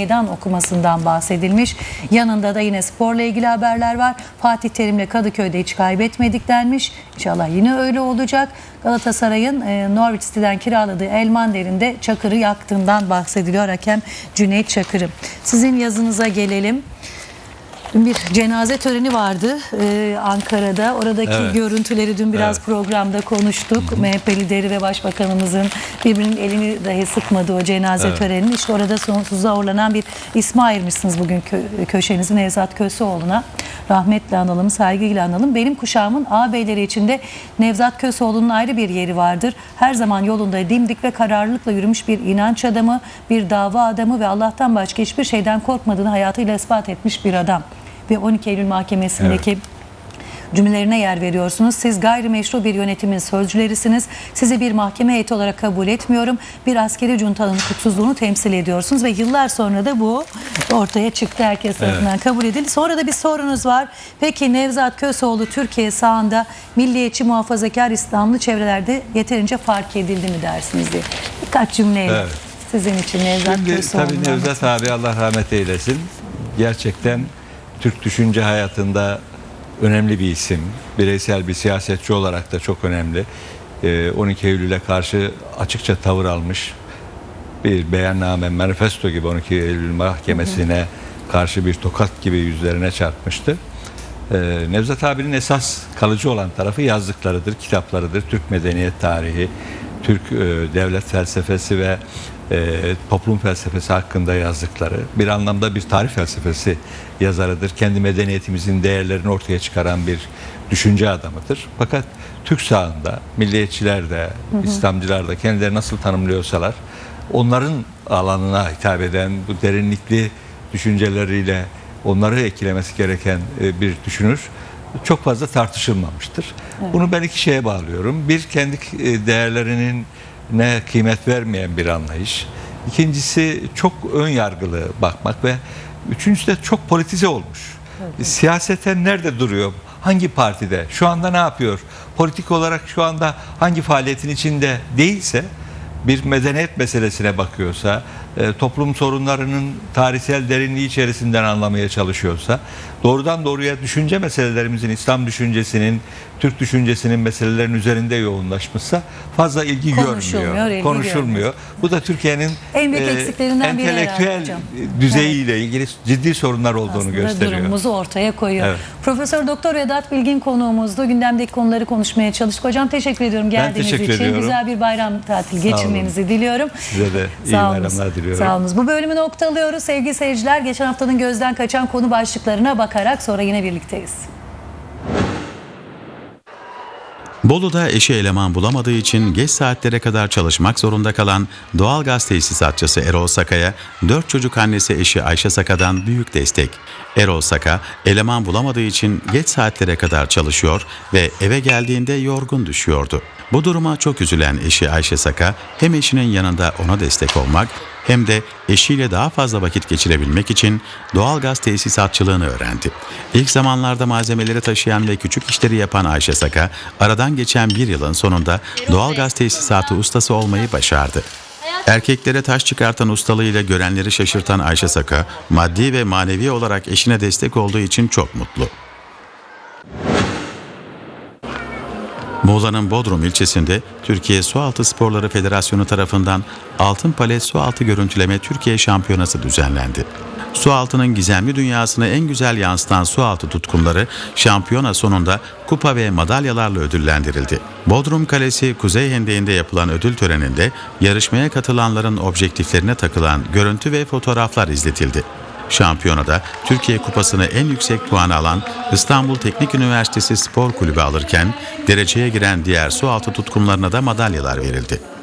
meydan okumasından bahsedilmiş. Yanında da yine sporla ilgili haberler var. Fatih Terim'le Kadıköy'de hiç kaybetmedik denmiş. İnşallah yine öyle olacak. Galatasaray'ın e, Norwich City'den kiraladığı Elmander'inde Çakır'ı yaktığından bahsediliyor hakem Cüneyt Çakır'ı. Sizin yazınıza gelelim. Dün bir cenaze töreni vardı e, Ankara'da. Oradaki Evet. görüntüleri dün biraz Evet. programda konuştuk. MHP lideri ve başbakanımızın birbirinin elini dahi sıkmadığı o cenaze Evet. töreninin. İşte orada sonsuza uğurlanan bir ismi ayırmışsınız bugün kö- köşenizi Nevzat Köseoğlu'na. Rahmetle analım, saygıyla analım. Benim kuşağımın ağabeyleri içinde Nevzat Köseoğlu'nun ayrı bir yeri vardır. Her zaman yolunda dimdik ve kararlılıkla yürümüş bir inanç adamı, bir dava adamı ve Allah'tan başka hiçbir şeyden korkmadığını hayatıyla ispat etmiş bir adam. Ve 12 Eylül Mahkemesi'ndeki cümlelerine yer veriyorsunuz. Siz gayrimeşru bir yönetimin sözcülerisiniz. Sizi bir mahkeme heyeti olarak kabul etmiyorum. Bir askeri cuntanın kutsuzluğunu temsil ediyorsunuz ve yıllar sonra da bu ortaya çıktı. Herkes tarafından kabul edildi. Sonra da bir sorunuz var. Peki Nevzat Köseoğlu Türkiye sahanda milliyetçi muhafazakar İslamlı çevrelerde yeterince fark edildi mi dersiniz diye. Birkaç cümleyle Evet. sizin için Nevzat Şimdi Köseoğlu'ndan. tabii Nevzat abi Allah rahmet eylesin. Gerçekten Türk düşünce hayatında önemli bir isim. Bireysel bir siyasetçi olarak da çok önemli. Ee, 12 Eylül'e karşı açıkça tavır almış. Bir beyanname, manifesto gibi 12 Eylül mahkemesine karşı bir tokat gibi yüzlerine çarpmıştı. Ee, Nevzat abinin esas kalıcı olan tarafı yazdıklarıdır, kitaplarıdır. Türk medeniyet tarihi, Türk e, devlet felsefesi ve e, toplum felsefesi hakkında yazdıkları. Bir anlamda bir tarih felsefesi yazarıdır. Kendi medeniyetimizin değerlerini ortaya çıkaran bir düşünce adamıdır. Fakat Türk sahında milliyetçiler de, İslamcılar da kendileri nasıl tanımlıyorsalar onların alanına hitap eden bu derinlikli düşünceleriyle onları etkilemesi gereken e, bir düşünür çok fazla tartışılmamıştır. Bunu ben iki şeye bağlıyorum. Bir kendi e, değerlerinin ne kıymet vermeyen bir anlayış. İkincisi çok ön yargılı bakmak ve üçüncüsü de çok politize olmuş. Siyaseten nerede duruyor? Hangi partide? Şu anda ne yapıyor? Politik olarak şu anda hangi faaliyetin içinde değilse bir medeniyet meselesine bakıyorsa, e, toplum sorunlarının tarihsel derinliği içerisinden anlamaya çalışıyorsa, doğrudan doğruya düşünce meselelerimizin, İslam düşüncesinin, Türk düşüncesinin meselelerin üzerinde yoğunlaşmışsa fazla ilgi Konuşulmuyor, görmüyor, ilgi konuşulmuyor. Bu da Türkiye'nin En büyük eksiklerinden biri herhalde entelektüel düzeyiyle ilgili ciddi sorunlar olduğunu aslında gösteriyor. durumumuzu ortaya koyuyor. Evet. Profesör Doktor Vedat Bilgin konuğumuzdu. Gündemdeki konuları konuşmaya çalıştık. Hocam teşekkür ediyorum geldiğiniz teşekkür için. ediyorum. Güzel bir bayram tatili olun. geçirmenizi diliyorum. Size de iyi Sağ bayramlar diliyorum. Sağ olunuz. Bu bölümü noktalıyoruz. Sevgili seyirciler geçen haftanın gözden kaçan konu başlıklarına bakarak sonra yine birlikteyiz. Bolu'da eşi eleman bulamadığı için geç saatlere kadar çalışmak zorunda kalan doğalgaz tesisatçısı Erol Saka'ya 4 çocuk annesi eşi Ayşe Saka'dan büyük destek. Erol Saka eleman bulamadığı için geç saatlere kadar çalışıyor ve eve geldiğinde yorgun düşüyordu. Bu duruma çok üzülen eşi Ayşe Saka hem eşinin yanında ona destek olmak hem de eşiyle daha fazla vakit geçirebilmek için doğalgaz tesisatçılığını öğrendi. İlk zamanlarda malzemeleri taşıyan ve küçük işleri yapan Ayşe Saka, aradan geçen bir yılın sonunda doğalgaz tesisatı ustası olmayı başardı. Erkeklere taş çıkartan ustalığıyla görenleri şaşırtan Ayşe Saka, maddi ve manevi olarak eşine destek olduğu için çok mutlu. Muğla'nın Bodrum ilçesinde Türkiye Sualtı Sporları Federasyonu tarafından Altın Palet Sualtı Görüntüleme Türkiye Şampiyonası düzenlendi. Sualtı'nın gizemli dünyasını en güzel yansıtan sualtı tutkunları şampiyona sonunda kupa ve madalyalarla ödüllendirildi. Bodrum Kalesi Kuzey Hendeği'nde yapılan ödül töreninde yarışmaya katılanların objektiflerine takılan görüntü ve fotoğraflar izletildi. Şampiyonada Türkiye Kupası'nı en yüksek puanı alan İstanbul Teknik Üniversitesi Spor Kulübü alırken dereceye giren diğer sualtı tutkunlarına da madalyalar verildi.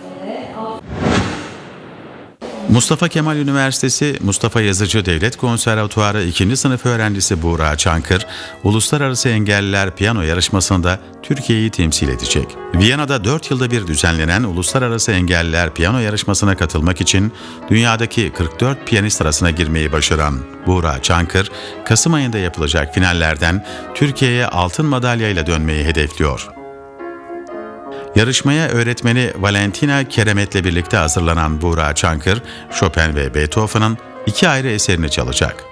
Mustafa Kemal Üniversitesi Mustafa Yazıcı Devlet Konservatuarı 2. sınıf öğrencisi Buğra Çankır, Uluslararası Engelliler Piyano yarışmasında Türkiye'yi temsil edecek. Viyana'da 4 yılda bir düzenlenen Uluslararası Engelliler Piyano yarışmasına katılmak için dünyadaki 44 piyanist arasına girmeyi başaran Buğra Çankır, Kasım ayında yapılacak finallerden Türkiye'ye altın madalyayla dönmeyi hedefliyor. Yarışmaya öğretmeni Valentina Keremet'le birlikte hazırlanan Buğra Çankır, Chopin ve Beethoven'ın iki ayrı eserini çalacak.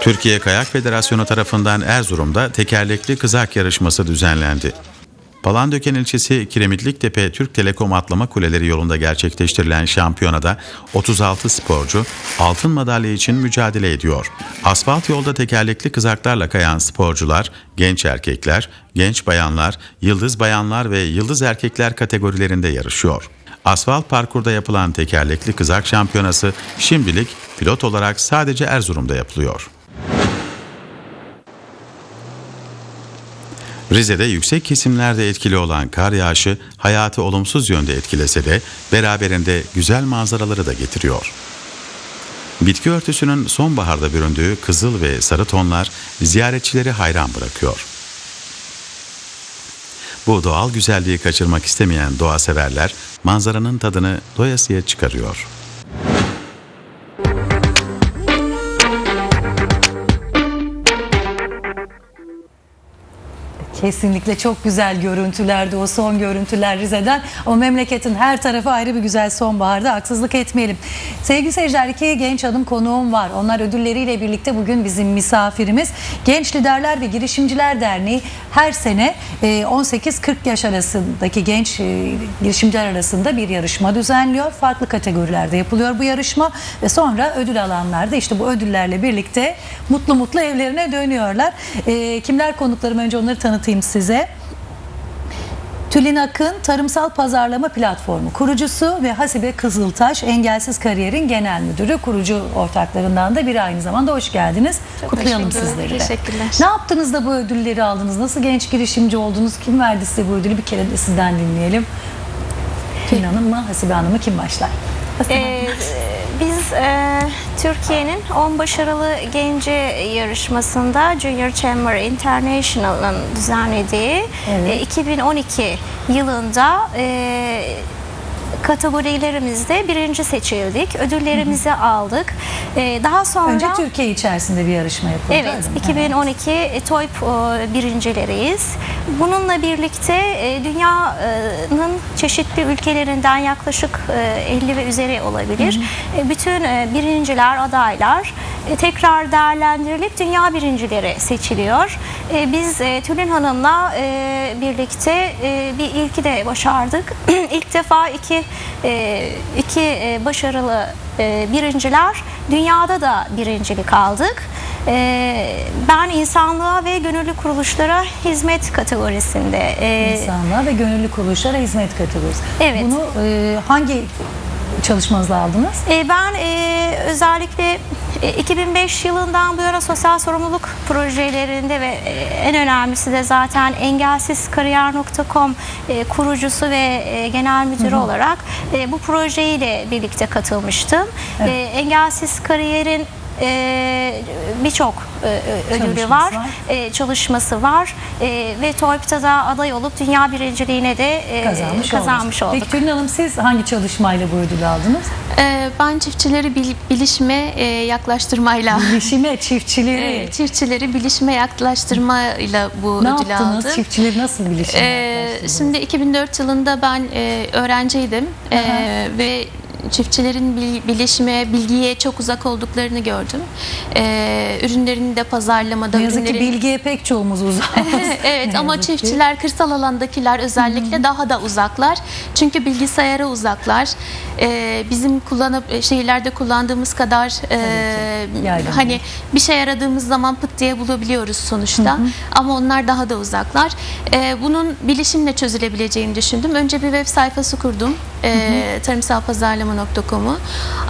Türkiye Kayak Federasyonu tarafından Erzurum'da tekerlekli kızak yarışması düzenlendi. Palandöken ilçesi Kiremitliktepe Türk Telekom atlama kuleleri yolunda gerçekleştirilen şampiyonada 36 sporcu altın madalya için mücadele ediyor. Asfalt yolda tekerlekli kızaklarla kayan sporcular, genç erkekler, genç bayanlar, yıldız bayanlar ve yıldız erkekler kategorilerinde yarışıyor. Asfalt parkurda yapılan tekerlekli kızak şampiyonası şimdilik pilot olarak sadece Erzurum'da yapılıyor. Rize'de yüksek kesimlerde etkili olan kar yağışı hayatı olumsuz yönde etkilese de beraberinde güzel manzaraları da getiriyor. Bitki örtüsünün sonbaharda büründüğü kızıl ve sarı tonlar ziyaretçileri hayran bırakıyor. Bu doğal güzelliği kaçırmak istemeyen doğa severler manzaranın tadını doyasıya çıkarıyor. Kesinlikle çok güzel görüntülerdi o son görüntüler Rize'den. O memleketin her tarafı ayrı bir güzel sonbaharda haksızlık etmeyelim. Sevgili seyirciler iki genç hanım konuğum var. Onlar ödülleriyle birlikte bugün bizim misafirimiz. Genç Liderler ve Girişimciler Derneği her sene e, 18-40 yaş arasındaki genç e, girişimciler arasında bir yarışma düzenliyor. Farklı kategorilerde yapılıyor bu yarışma ve sonra ödül alanlar da işte bu ödüllerle birlikte mutlu mutlu evlerine dönüyorlar. E, kimler konuklarım önce onları tanıtayım size. Tülin Akın Tarımsal Pazarlama Platformu kurucusu ve Hasibe Kızıltaş Engelsiz Kariyer'in genel müdürü kurucu ortaklarından da biri aynı zamanda hoş geldiniz. Kutlayalım teşekkürler. sizleri de. Teşekkürler. Ne yaptınız da bu ödülleri aldınız? Nasıl genç girişimci oldunuz? Kim verdi size bu ödülü? Bir kere de sizden dinleyelim. Tülin Hanım mı? Hasibe Hanım mı? Kim başlar? Hasibe. Ee, biz e, Türkiye'nin 10 başarılı genci yarışmasında Junior Chamber International'ın düzenlediği Evet. e, 2012 yılında e, kategorilerimizde birinci seçildik. Ödüllerimizi aldık. E, daha sonra Önce Türkiye içerisinde bir yarışma yapıldı. Evet, öyle mi? 2012 TOYP e, birincileriyiz. Bununla birlikte e, dünyanın çeşitli ülkelerinden yaklaşık e, 50 ve üzeri olabilir. E, Bütün e, birinciler, adaylar e, tekrar değerlendirilip dünya birincileri seçiliyor. E, Biz e, Tülin Hanım'la e, birlikte e, bir ilki de başardık. İlk defa iki e, iki e, başarılı e, birinciler dünyada da birincilik aldık. Ben insanlığa ve gönüllü kuruluşlara hizmet kategorisinde e, İnsanlığa ve gönüllü kuruluşlara hizmet kategorisi. Evet. Bunu e, hangi çalışmanızla aldınız? E, Ben e, özellikle e, 2005 yılından bu yana sosyal sorumluluk projelerinde ve e, en önemlisi de zaten engelsizkariyer.com e, kurucusu ve e, genel müdürü olarak e, bu projeyle birlikte katılmıştım. Evet. E, Engelsiz kariyerin e, birçok e, ö- ödülü Çalışması var, var. e, çalışması var E, ve TOYP'ta da aday olup dünya birinciliğine de e, Kazanmış, kazanmış oldunuz. olduk. Peki Tülin Hanım siz hangi çalışmayla bu ödülü aldınız? Ee, Ben çiftçileri bil- bilişime e, yaklaştırmayla, Bilişime, çiftçileri. e, çiftçileri bilişime yaklaştırmayla bu ne ödülü yaptınız? aldım. Çiftçileri nasıl bilişime yaklaştırdınız? şimdi 2004 yılında ben e, öğrenciydim E, ve çiftçilerin bil- bilişime, bilgiye çok uzak olduklarını gördüm. E, ürünlerini de pazarlamada, Ne yazık ki ürünlerin- bilgiye pek çoğumuz uzağız. evet Ne ama ki. çiftçiler kırsal alandakiler özellikle daha da uzaklar. Çünkü bilgisayara uzaklar. Ee, bizim kullanıp e, şehirlerde kullandığımız kadar e, yaygın hani değil. bir şey aradığımız zaman pıt diye bulabiliyoruz sonuçta. Ama onlar daha da uzaklar. Ee, bunun bilişimle çözülebileceğini düşündüm. Önce bir web sayfası kurdum. E, tarımsalpazarlama.com'u.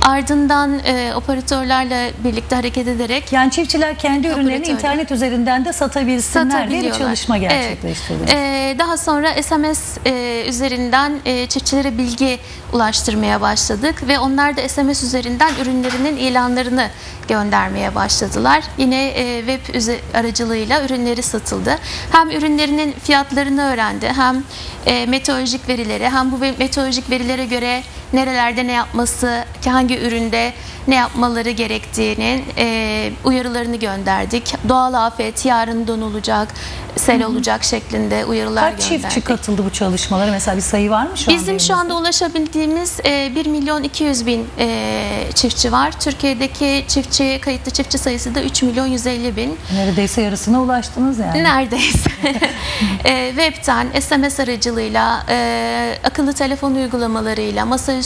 Ardından e, operatörlerle birlikte hareket ederek Yani çiftçiler kendi ürünlerini Operatörler. internet üzerinden de satabilsinler diye bir satabiliyorlar. çalışma Evet. gerçekleştirdiniz. Ee, daha sonra SMS e, üzerinden e, çiftçilere bilgi ulaştırmaya başladık ve onlar da SMS üzerinden ürünlerinin ilanlarını göndermeye başladılar. Yine e, web üze- aracılığıyla ürünleri satıldı. Hem ürünlerinin fiyatlarını öğrendi, hem e, meteorolojik verileri, hem bu ve- meteorolojik verilere göre nerelerde ne yapması, hangi üründe ne yapmaları gerektiğinin e, uyarılarını gönderdik. Doğal afet, yarın don olacak, sel olacak şeklinde uyarılar Kaç gönderdik. çiftçi katıldı bu çalışmalara? Mesela bir sayı var mı şu an? Bizim şu anda ulaşabildiğimiz e, 1 milyon 200 bin e, çiftçi var. Türkiye'deki çiftçi kayıtlı çiftçi sayısı da 3 milyon 150 bin. Neredeyse yarısına ulaştınız yani. Neredeyse. e, webten, SMS aracılığıyla, e, akıllı telefon uygulamalarıyla, masaüstü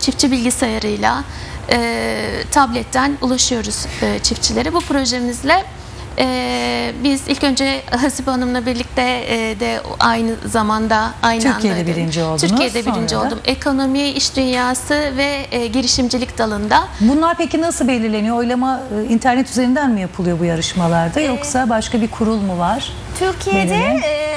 çiftçi bilgisayarıyla, e, tabletten ulaşıyoruz e, çiftçilere. Bu projemizle e, biz ilk önce Hasibe Hanım'la birlikte e, de aynı zamanda aynı Türkiye'de anda birinci oldunuz, Türkiye'de birinci da? oldum. Ekonomi, iş dünyası ve e, girişimcilik dalında. Bunlar peki nasıl belirleniyor? Oylama e, internet üzerinden mi yapılıyor bu yarışmalarda yoksa başka bir kurul mu var? Türkiye'de e,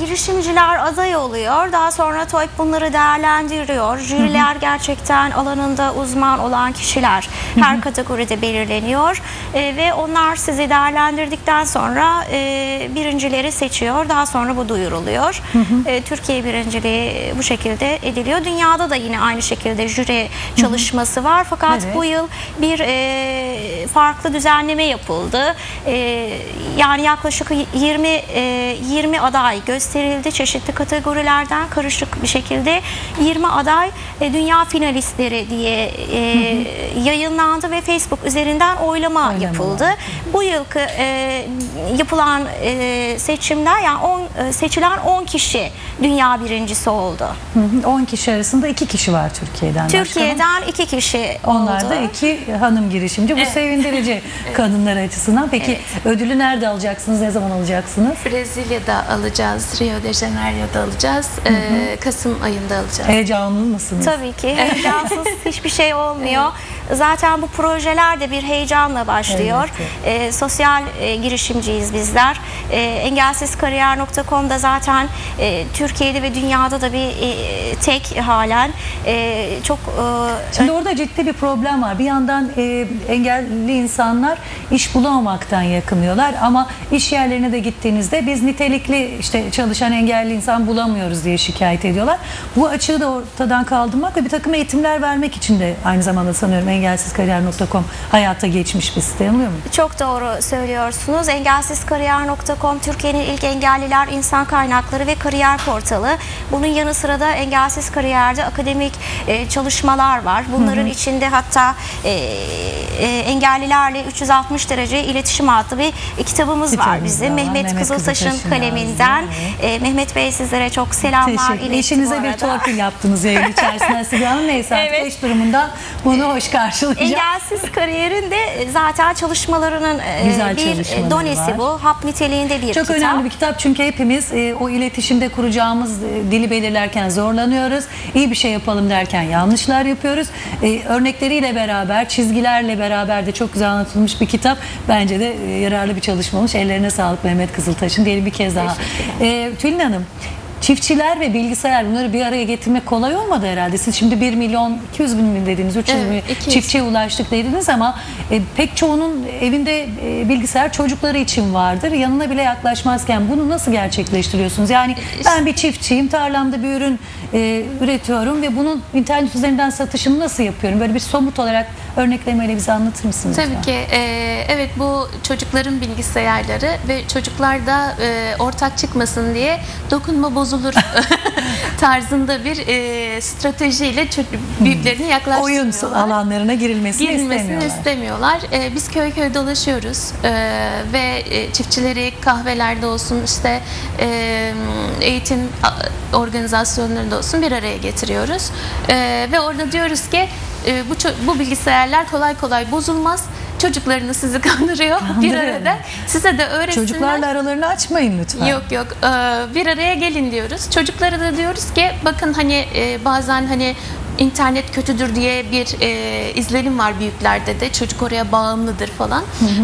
girişimciler aday oluyor. Daha sonra TOYP bunları değerlendiriyor. Jüriler gerçekten alanında uzman olan kişiler her kategoride belirleniyor. E, ve onlar sizi değerlendirdikten sonra e, birincileri seçiyor. Daha sonra bu duyuruluyor. E, Türkiye birinciliği bu şekilde ediliyor. Dünyada da yine aynı şekilde jüri çalışması var. Fakat Evet. bu yıl bir e, farklı düzenleme yapıldı. E, yani yaklaşık 20 e, 20 aday gösterildi çeşitli kategorilerden karışık bir şekilde 20 aday e, dünya finalistleri diye e, yayınlandı ve Facebook üzerinden oylama, Oylama yapıldı. Bu yılki e, yapılan e, seçimler yani 10 e, seçilen 10 kişi dünya birincisi oldu. Hı hı, 10 kişi arasında 2 kişi var Türkiye'den. Türkiye'den 2 kişi Onlar oldu. da iki hanım girişimci. Bu sevindirici kadınlar açısından. Peki ödülü nerede alacaksınız? Ne zaman alacaksınız? Brezilya'da alacağız, Rio de Janeiro'da alacağız, e, Kasım ayında alacağız. Heyecanlı mısınız? Tabii ki heyecansız hiçbir şey olmuyor. Zaten bu projeler de bir heyecanla başlıyor. Ee, sosyal e, girişimciyiz bizler. Ee, engelsizkariyer.com'da zaten e, Türkiye'de ve dünyada da bir e, tek halen e, çok e, Şimdi orada ciddi bir problem var. Bir yandan e, engelli insanlar iş bulamamaktan yakınıyorlar ama iş yerlerine de gittiğinizde biz nitelikli işte çalışan engelli insan bulamıyoruz diye şikayet ediyorlar. Bu açığı da ortadan kaldırmak ve bir takım eğitimler vermek için de aynı zamanda sanıyorum engelsizkariyer.com hayata geçmiş bir site yanılıyor mu? Çok doğru söylüyorsunuz. Engelsizkariyer.com Türkiye'nin ilk engelliler insan kaynakları ve kariyer portalı. Bunun yanı sıra da Engelsiz Kariyer'de akademik e, çalışmalar var. Bunların içinde hatta e, e, engellilerle 360 derece iletişim adlı bir kitabımız var Kitabımız bizim. var. Mehmet, Mehmet Kızıltaş'ın kaleminden. yazdığı, E, Mehmet Bey sizlere çok selamlar iletti İşinize bu bir torpil yaptınız yayın içerisinde Sibel Hanım. Neyse artık Evet. iş durumundan bunu hoş karşılayacağım. Engelsiz kariyerin de zaten çalışmalarının e, Güzel bir çalışmaları donesi var. bu. Hap niteliğinde bir Çok kitap. önemli bir kitap çünkü hepimiz e, o iletişimde kuracağımız e, dili belirlerken zorlanıyoruz. İyi bir şey yapalım derken yanlışlar yapıyoruz. E, örnekleriyle beraber, çizgilerle beraber de çok güzel anlatılmış bir kitap. Bence de e, yararlı bir çalışma olmuş. Ellerine sağlık Mehmet Kızıltaş'ın diyelim bir kez daha. E, Tülin Hanım, Çiftçiler ve bilgisayar bunları bir araya getirmek kolay olmadı herhalde. Siz şimdi 1 milyon 200 bin mi dediniz, 300 Evet, bin 200. çiftçiye ulaştık dediniz ama e, pek çoğunun evinde e, bilgisayar çocukları için vardır. Yanına bile yaklaşmazken bunu nasıl gerçekleştiriyorsunuz? Yani ben bir çiftçiyim, tarlamda bir ürün e, üretiyorum ve bunun internet üzerinden satışını nasıl yapıyorum? Böyle bir somut olarak örneklemeyle bize anlatır mısınız? Tabii lütfen? ki. e, evet bu çocukların bilgisayarları ve çocuklarda e, ortak çıkmasın diye dokunma bozulur tarzında bir e, stratejiyle ço- büyüklerini Oyun yaklaştırıyorlar. alanlarına girilmesini, girilmesini istemiyorlar. istemiyorlar. Ee, biz köy köy dolaşıyoruz Ee, ve e, çiftçileri kahvelerde olsun işte e, eğitim organizasyonlarında olsun bir araya getiriyoruz. Ee, ve orada diyoruz ki e, bu bu bilgisayarlar kolay kolay bozulmaz. Çocuklarını sizi kandırıyor. bir Kandırıyor. arada size de öğretsinler. Çocuklarla aralarını açmayın lütfen. Yok yok Ee, bir araya gelin diyoruz. Çocuklara da diyoruz ki bakın hani e, bazen hani internet kötüdür diye bir e, izlenim var büyüklerde de çocuk oraya bağımlıdır falan.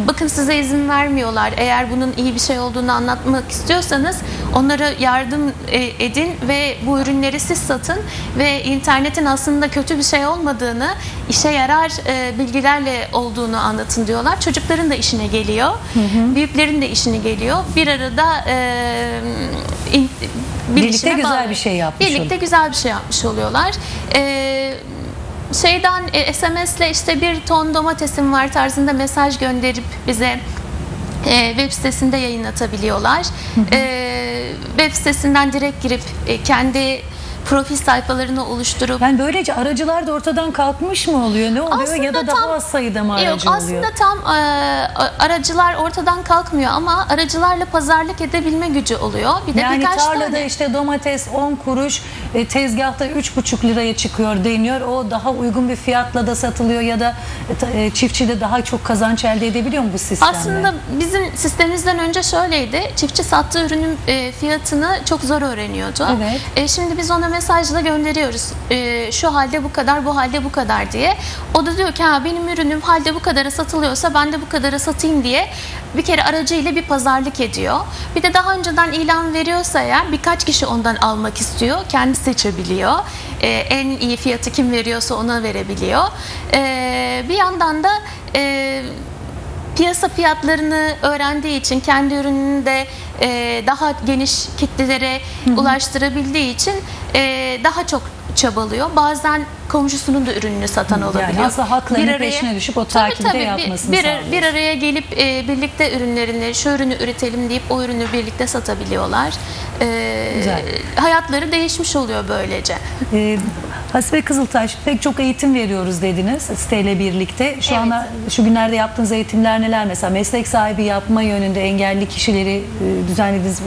Bakın size izin vermiyorlar. Eğer bunun iyi bir şey olduğunu anlatmak istiyorsanız onlara yardım e, edin ve bu ürünleri siz satın ve internetin aslında kötü bir şey olmadığını, işe yarar e, bilgilerle olduğunu anlatın diyorlar. Çocukların da işine geliyor. Büyüklerin de işine geliyor. Bir arada e, in- Birlikte güzel bir şey yapmış Birlikte oluyor. güzel bir şey yapmış oluyorlar. Ee, şeyden e, SMS'le işte bir ton domatesim var tarzında mesaj gönderip bize e, web sitesinde yayınlatabiliyorlar. E, web sitesinden direkt girip e, kendi profil sayfalarını oluşturup Yani böylece aracılar da ortadan kalkmış mı oluyor? Ne oluyor ya da daha az sayıda mı Yok aracı oluyor? aslında tam e, aracılar ortadan kalkmıyor ama aracılarla pazarlık edebilme gücü oluyor. Bir de Yani birkaç tarlada tane işte domates 10 kuruş, e, tezgahta 3,5 liraya çıkıyor deniyor. O daha uygun bir fiyatla da satılıyor ya da e, ta- e, çiftçi de daha çok kazanç elde edebiliyor mu bu sistemle? Aslında bizim sistemimizden önce şöyleydi. Çiftçi sattığı ürünün e, fiyatını çok zor öğreniyordu. Evet. E, şimdi biz ona mesajla gönderiyoruz. E, şu halde bu kadar, bu halde bu kadar diye. O da diyor ki ha, benim ürünüm halde bu kadara satılıyorsa ben de bu kadara satayım diye bir kere aracıyla bir pazarlık ediyor. Bir de daha önceden ilan veriyorsa eğer birkaç kişi ondan almak istiyor. Kendi seçebiliyor. E, en iyi fiyatı kim veriyorsa ona verebiliyor. E, bir yandan da e, piyasa fiyatlarını öğrendiği için kendi ürününü de e, daha geniş kitlelere ulaştırabildiği için e, daha çok çabalıyor. Bazen komşusunun da ürününü satan olabiliyor. aslında haklarının peşine düşüp o Tabii, takipte tabii. Bir- yapmasını bir, sağlıyor. bir araya gelip e, birlikte ürünlerini, şu ürünü üretelim deyip o ürünü birlikte satabiliyorlar. E, Güzel. hayatları değişmiş oluyor böylece. Ee, Hasibe Kızıltaş pek çok eğitim veriyoruz dediniz siteyle birlikte. Şu Evet. anda şu günlerde yaptığınız eğitimler neler mesela meslek sahibi yapma yönünde engelli kişileri e, düzenlediğiniz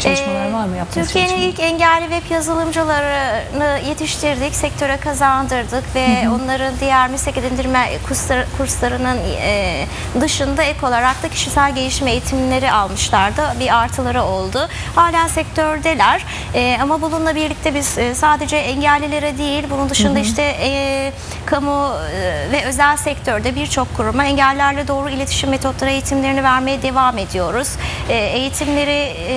çalışmalar Ee, var mı? Yaptığınız Türkiye'nin ilk engelli web yazılımcılarını yetiştirdik, sektöre kazandırdık ve onların diğer meslek edindirme kurslar, kurslarının e, dışında ek olarak da kişisel gelişim eğitimleri almışlardı. Bir artıları oldu. Hala sektördeler. E, ama bununla birlikte biz e, sadece engellilere değil, bunun dışında işte e, kamu e, ve özel sektörde birçok kuruma engellerle doğru iletişim metotları eğitimlerini vermeye devam ediyoruz. E, eğitimleri e,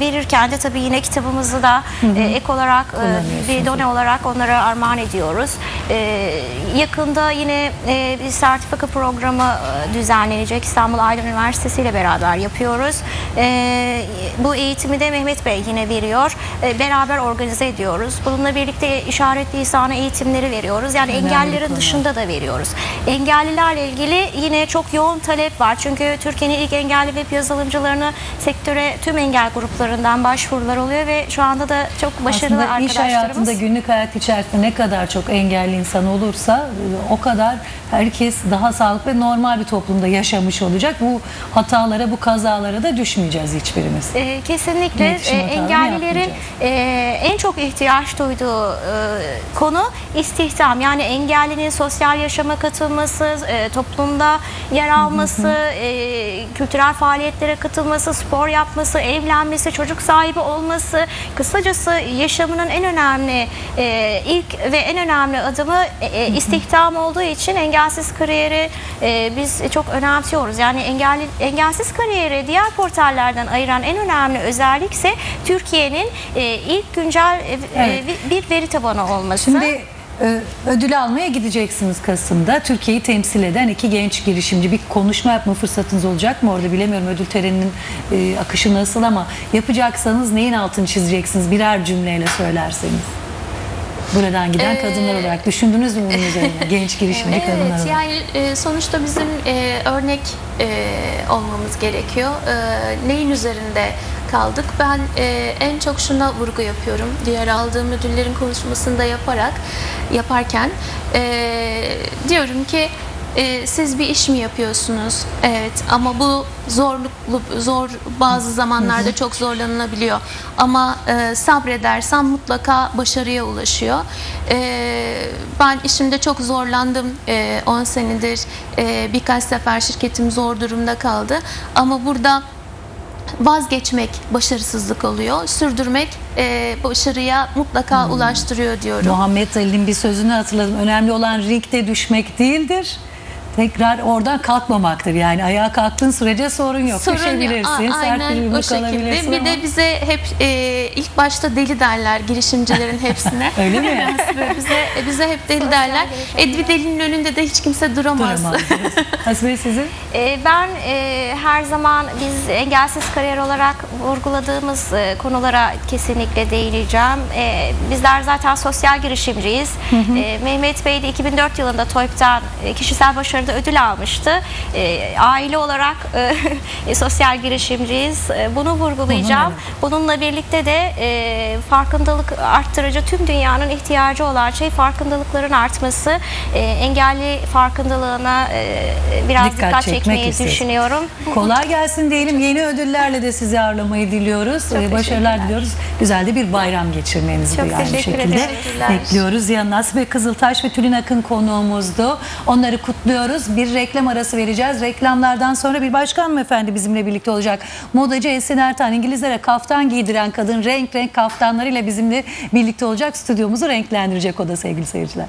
verirken de tabii yine kitabımızı da e, ek olarak e, bir done olarak onlara armağan ediyoruz. E, yakında yine e, bir sertifika programı düzenlenecek İstanbul Aydın Üniversitesi ile beraber yapıyoruz. E, bu eğitimi de Mehmet Bey yine veriyor. E, beraber organize ediyoruz. Bununla birlikte işaret lisanı eğitimleri veriyoruz. Yani Önemli engellilerin dışında da veriyoruz. Engellilerle ilgili yine çok yoğun talep var. Çünkü Türkiye'nin ilk engelli web yazılımcılarını sektöre tüm engel gruplarından başvurular oluyor ve şu anda da çok başarılı Aslında iş hayatında günlük hayat içerisinde ne kadar çok engelli insan olursa e, o kadar herkes daha sağlıklı ve normal bir toplumda yaşamış olacak. Bu hatalara, bu kazalara da düşmeyeceğiz hiçbirimiz. Ee, kesinlikle e, engellilerin e, en çok ihtiyaç duyduğu e, konu istihdam. Yani engellinin sosyal yaşama katılması, e, toplumda yer alması, e, kültürel faaliyetlere katılması, spor yapması, evlenmesi, çocuk sahibi olması, kısacası yaşamının en önemli e, ilk ve en önemli adımı e, e, istihdam olduğu için engelsiz kariyeri e, biz çok önemsiyoruz. Yani engelli engelsiz kariyeri diğer portallerden ayıran en önemli özellik ise Türkiye'nin e, ilk güncel e, Evet. e, bir veri tabanı olması. Şimdi e, ödül almaya gideceksiniz Kasım'da. Türkiye'yi temsil eden iki genç girişimci bir konuşma yapma fırsatınız olacak mı orada bilemiyorum ödül töreninin e, akışı nasıl ama yapacaksanız neyin altını çizeceksiniz birer cümleyle söylerseniz. Buradan giden Ee, kadınlar olarak düşündünüz mü bunun üzerine genç girişimci kadınlar Evet, olarak? yani e, sonuçta bizim e, örnek e, olmamız gerekiyor. E, neyin üzerinde kaldık? Ben e, en çok şuna vurgu yapıyorum. Diğer aldığım ödüllerin konuşmasında yaparak yaparken e, diyorum ki e, siz bir iş mi yapıyorsunuz? Evet ama bu zorluklu zor bazı zamanlarda çok zorlanılabiliyor. Ama e, sabredersem mutlaka başarıya ulaşıyor. E, ben işimde çok zorlandım. E, 10 senedir e, birkaç sefer şirketim zor durumda kaldı. Ama burada vazgeçmek başarısızlık oluyor. Sürdürmek e, başarıya mutlaka ulaştırıyor diyorum. Muhammed Ali'nin bir sözünü hatırladım. Önemli olan ringde düşmek değildir. Tekrar oradan kalkmamaktır. Yani ayağa kalktığın sürece sorun yok. Sorun. Düşebilirsin, sert bir Aynen yumruk alabilirsin Bir ama- de bize hep e, ilk başta deli derler girişimcilerin hepsine. Öyle mi? Bize bize hep deli derler. E, bir delinin önünde de hiç kimse duramaz. Duramaz. Hasibe sizin? E, Ben e, her zaman biz engelsiz kariyer olarak vurguladığımız e, konulara kesinlikle değineceğim. E, bizler zaten sosyal girişimciyiz. E, Mehmet Bey de 2004 yılında TOYP'tan e, kişisel başarıda ödül almıştı. E, aile olarak e, sosyal girişimciyiz. E, bunu vurgulayacağım. Bununla birlikte de e, farkındalık arttırıcı tüm dünyanın ihtiyacı olan şey farkındalıkların artması. E, engelli farkındalığına e, biraz Dikkat dikkat, çekmeyi istiyorsun. düşünüyorum. Kolay gelsin diyelim. Yeni ödüllerle de sizi ağırlamayı diliyoruz. Ee, Başarılar teşekkürler. diliyoruz. Güzel de bir bayram geçirmenizi Çok de aynı teşekkür şekilde ederim. Bekliyoruz. Yanına Asibe Kızıltaş ve Tülin Akın konuğumuzdu. Onları kutluyoruz. Bir reklam arası vereceğiz. Reklamlardan sonra bir başka hanımefendi bizimle birlikte olacak. Modacı Esin Ertan İngilizlere kaftan giydiren kadın renk renk kaftanlarıyla bizimle birlikte olacak. Stüdyomuzu renklendirecek o da sevgili seyirciler.